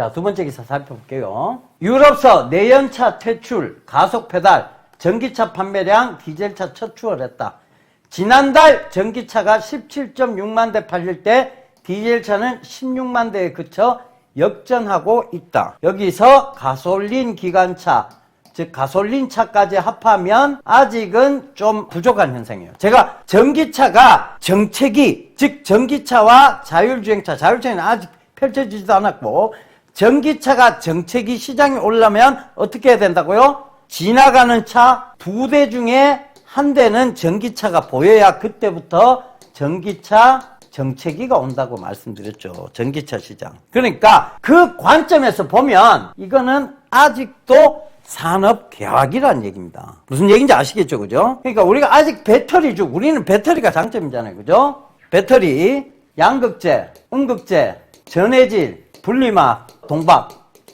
자, 두 번째 기사 살펴볼게요. 유럽서 내연차 퇴출, 가속 페달, 전기차 판매량 디젤차 첫 추월했다. 지난달 전기차가 17.6만 대 팔릴 때 디젤차는 16만 대에 그쳐 역전하고 있다. 여기서 가솔린 기관차, 즉 가솔린 차까지 합하면 아직은 좀 부족한 현상이에요. 제가 전기차가 정책이 즉 전기차와 자율주행차, 자율주행은 아직 펼쳐지지도 않았고 전기차가 정책이 시장에 올라면 어떻게 해야 된다고요? 지나가는 차 두 대 중에 한 대는 전기차가 보여야 그때부터 전기차 정체기가 온다고 말씀드렸죠. 전기차 시장. 그러니까 그 관점에서 보면 이거는 아직도 산업 계획이라는 얘기입니다. 무슨 얘기인지 아시겠죠? 그죠? 그러니까 우리가 아직 배터리주, 우리는 배터리가 장점이잖아요. 그죠? 배터리, 양극재, 음극재, 전해질, 분리막, 동박.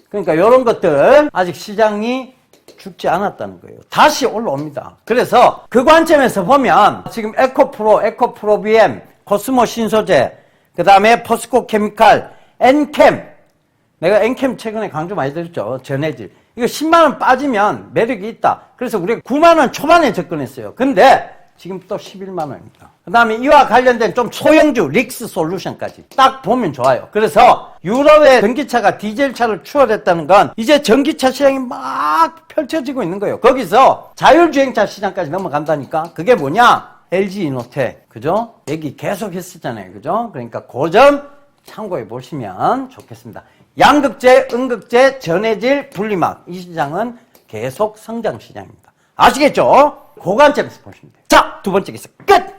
그러니까 이런 것들 아직 시장이 죽지 않았다는 거예요. 다시 올라옵니다. 그래서 그 관점에서 보면 지금 에코프로, 에코프로 BM, 코스모 신소재, 그 다음에 포스코 케미칼, 엔캠. 내가 엔캠 최근에 강조 많이 드렸죠. 전해질. 이거 10만원 빠지면 매력이 있다. 그래서 우리가 9만원 초반에 접근했어요. 근데 지금 또 11만 원입니다. 그 다음에 이와 관련된 좀 소형주 릭스 솔루션까지 딱 보면 좋아요. 그래서 유럽의 전기차가 디젤차를 추월했다는 건 이제 전기차 시장이 막 펼쳐지고 있는 거예요. 거기서 자율주행차 시장까지 넘어간다니까 그게 뭐냐? LG 이노텍 그죠? 얘기 계속 했었잖아요. 그죠? 그러니까 그점 참고해 보시면 좋겠습니다. 양극재, 음극재, 전해질, 분리막 이 시장은 계속 성장 시장입니다. 아시겠죠? 그 관점에서 보시면 돼요. 자, 두 번째 기사 끝!